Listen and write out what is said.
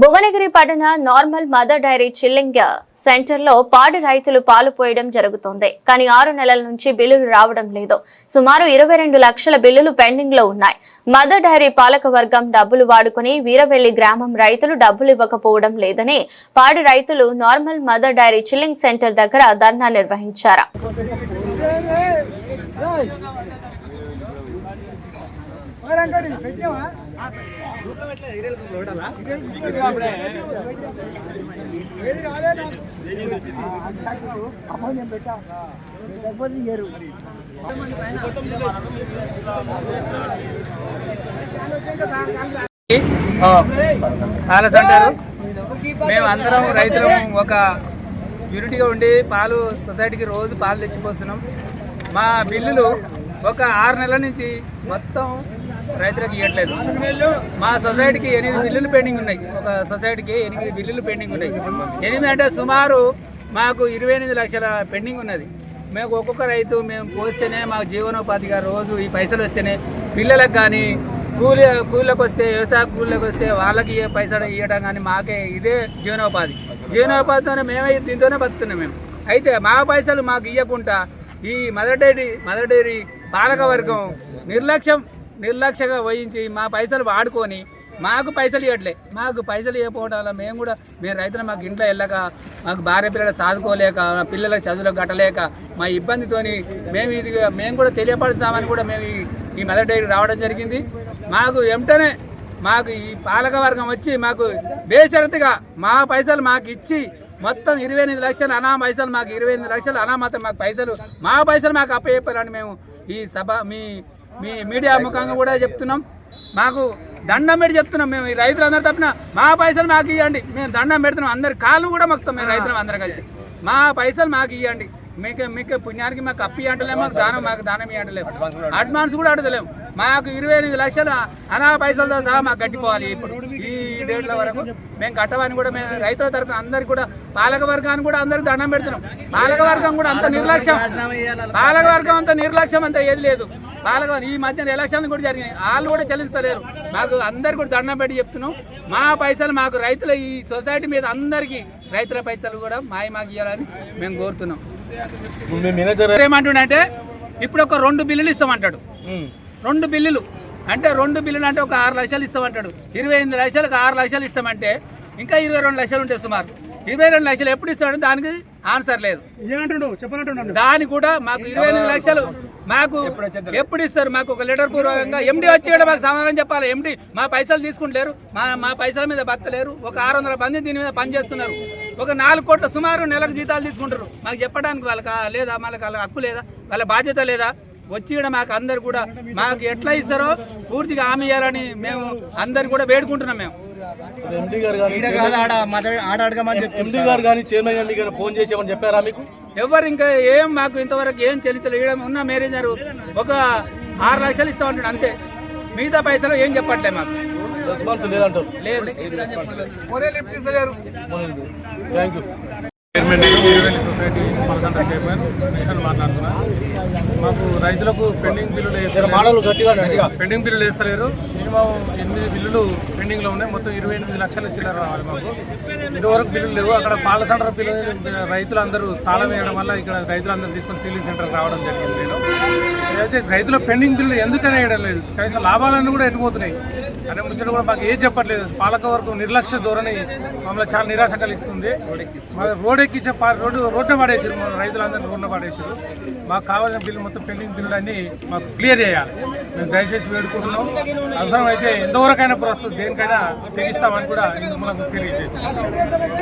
భువనగిరి పట్టణ normal mother dairy chilling సెంటర్లో పాడి రైతులు పాలు పోయడం జరుగుతోంది కానీ ఆరు నెలల నుంచి బిల్లులు రావడం లేదు సుమారు ఇరవై రెండు లక్షల బిల్లులు పెండింగ్లో ఉన్నాయి మదర్ డైరీ పాలక వర్గం డబ్బులు వాడుకుని వీరవెల్లి గ్రామం రైతులు డబ్బులు ఇవ్వకపోవడం లేదని పాడి రైతులు normal mother dairy chilling centre దగ్గర ధర్నా నిర్వహించారు ఆలస్ పెట్టావా అంటారు. మేము అందరం రైతులం ఒక యూనిట్గా ఉండి పాలు సొసైటీకి రోజు పాలు తెచ్చిపోతున్నాం మా బిల్లులు ఒక ఆరు నెలల నుంచి మొత్తం రైతులకు ఇవ్వట్లేదు. మా సొసైటీకి ఎనిమిది బిల్లులు పెండింగ్ ఉన్నాయి. ఒక సొసైటీకి ఎనిమిది బిల్లులు పెండింగ్ ఉన్నాయి. ఎనిమిది అంటే సుమారు మాకు ఇరవై ఎనిమిది లక్షల పెండింగ్ ఉన్నది. మేము ఒక్కొక్క రైతు మేము పోస్తేనే మాకు జీవనోపాధిగా రోజు ఈ పైసలు వస్తేనే పిల్లలకు కానీ కూలి కూలీలకు వస్తే వ్యవసాయ కూలీలకు వస్తే వాళ్ళకి ఏ పైసలు ఇవ్వడం కానీ మాకే ఇదే జీవనోపాధి. జీవనోపాధితోనే మేమే దీంతోనే బతుకుతున్నాం మేము. అయితే మా పైసలు మాకు ఇవ్వకుండా ఈ మదర్ డైరీ మదర్ డైరీ పాలకవర్గం నిర్లక్ష్యం నిర్లక్ష్యంగా వహించి మా పైసలు వాడుకొని మాకు పైసలు ఇవ్వట్లే. మాకు పైసలు ఇవ్వకపోవడం వల్ల మేము కూడా మేము రైతులు మాకు ఇంట్లో వెళ్ళక మాకు భార్య పిల్లలు సాదుకోలేక మా పిల్లలకు చదువులకు కట్టలేక మా ఇబ్బందితోని మేము ఇది మేము కూడా తెలియపరుస్తామని కూడా మేము ఈ- ఈ మదర్ డైరీ రావడం జరిగింది. మాకు వెంటనే మాకు ఈ పాలక వర్గం వచ్చి మాకు బేషరతుగా మా పైసలు మాకు ఇచ్చి మొత్తం ఇరవై ఎనిమిది లక్షలు అనా పైసలు మాకు ఇరవై ఎనిమిది లక్షలు అనామతం మాకు పైసలు మా పైసలు మాకు అప్పచెప్పాలని మేము ఈ సభ మీ మీ మీడియా ముఖంగా కూడా చెప్తున్నాం. మాకు దండం పెట్టి చెప్తున్నాం మేము ఈ రైతులందరూ తప్పిన మా పైసలు మాకు ఇవ్వండి మేము దండం పెడుతున్నాం. అందరి కాళ్ళు కూడా మొత్తం మేము రైతులం అందరం కలిసి. మా పైసలు మాకు ఇవ్వండి మీకు మీకు పుణ్యానికి మాకు అప్పి అంటలేము మాకు దానం మాకు దానం ఇవ్వట్లేము అడ్వాన్స్ కూడా అడగలేము మాకు ఇరవై ఐదు లక్షలు అనా పైసలతో సహా మాకు కట్టిపోవాలి ఇప్పుడు. ఈ డేట్ల వరకు మేము కట్టమని కూడా మేము రైతుల తరఫున అందరికి కూడా పాలక వర్గాన్ని కూడా అందరికి దండం పెడుతున్నాం. పాలక వర్గం కూడా అంత నిర్లక్ష్యం. పాలక వర్గం అంత నిర్లక్ష్యం అంత ఏది లేదు. పాలక ఈ మధ్యన ఎలక్షన్లు కూడా జరిగినాయి. వాళ్ళు కూడా చెల్లిస్తలేరు మాకు అందరు కూడా దండం పెట్టి చెప్తున్నాం. మా పైసలు మాకు రైతుల ఈ సొసైటీ మీద అందరికీ రైతుల పైసలు కూడా మాయ మాకు ఇవ్వాలని మేము కోరుతున్నాం. ఏమంటుండంటే ఇప్పుడు ఒక రెండు బిల్లులు ఇస్తామంటాడు. రెండు బిల్లులు. అంటే రెండు బిల్లులు అంటే ఒక ఆరు లక్షలు ఇస్తామంటాడు. ఇరవై ఎనిమిది లక్షలకు ఆరు లక్షలు ఇస్తామంటే ఇంకా ఇరవై రెండు లక్షలు ఉంటాయి సుమారు. ఇరవై రెండు లక్షలు ఎప్పుడు ఇస్తాడు దానికి ఆన్సర్ లేదు. దాని కూడా మాకు ఇరవై ఎనిమిది లక్షలు మాకు ఎప్పుడు ఇస్తారు? మాకు ఒక లెటర్ పూర్వకంగా ఎండి వచ్చి కూడా మాకు సమాధానం చెప్పాలి. ఎండి మా పైసలు తీసుకుంటలేరు. మా మా పైసల మీద బతలేరు ఒక ఆరు వందల మంది దీని మీద పనిచేస్తున్నారు ఒక నాలుగు కోట్ల సుమారు నెలకు జీతాలు తీసుకుంటారు మాకు చెప్పడానికి వాళ్ళకి లేదా వాళ్ళకి వాళ్ళ హక్కు లేదా వాళ్ళ బాధ్యత లేదా? వచ్చి కూడా మాకు అందరు కూడా మాకు ఎట్లా ఇస్తారో పూర్తిగా హామీ ఇవ్వాలని మేము అందరు కూడా వేడుకుంటున్నాం మేము. ఎండి గారు కానీ ఎండి గారు కానీ చైర్మన్ గారిని కానీ ఫోన్ చేసి ఏమని చెప్పారా మీకు? ఎవరు ఇంకా ఏం మాకు ఇంతవరకు ఏం చెల్లించలేదు ఉన్న మేనేజర్ ఒక ఆరు లక్షలు ఇస్తామంటాడు అంతే. మిగతా పైసలు ఏం చెప్పట్లే మాకు. రెస్పాన్స్ లేదంటారు. లేదు. థ్యాంక్ యూ చైర్మన్ సొసైటీ పలకంట చైర్మన్ మిషన్ మాట్లాడుతున్నా. మాకు రైతులకు పెండింగ్ బిల్లులు పెండింగ్ బిల్లులు వేస్తలేరు. మినిమం ఎనిమిది బిల్లులు పెండింగ్లో ఉన్నాయి. మొత్తం ఇరవై ఎనిమిది లక్షల చిల్లర రావాలి మాకు. ఇదివరకు బిల్లులు లేవు. అక్కడ పాల సెంటర్ బిల్లు రైతులందరూ తాళం వేయడం వల్ల ఇక్కడ రైతులందరూ తీసుకొని సీలింగ్ సెంటర్ రావడం జరిగింది. నేను అయితే రైతుల పెండింగ్ బిల్లు ఎందుకని వేయడం లేదు. కనీసం లాభాలన్నీ కూడా ఎటుపోతున్నాయి అనే ముచ్చట కూడా మాకు ఏం చెప్పట్లేదు. పాలక వరకు నిర్లక్ష్య ధోరణి మమ్మల్ని చాలా నిరాశ కలిగిస్తుంది. రోడ్ ఎక్కించే రోడ్డు రోడ్డు పడేసారు మా రైతులందరినీ రోడ్డు పడేసారు మాకు కావాల్సిన బిల్లు మొత్తం పెండింగ్ బిల్లు అన్ని మాకు క్లియర్ చేయాలి. మేము దయచేసి వేడుకుంటున్నాం. అవసరం అయితే ఎంతవరకైనా ప్రస్తుతం దేనికైనా తెగిస్తామని కూడా మనకు తెలియజేస్తాం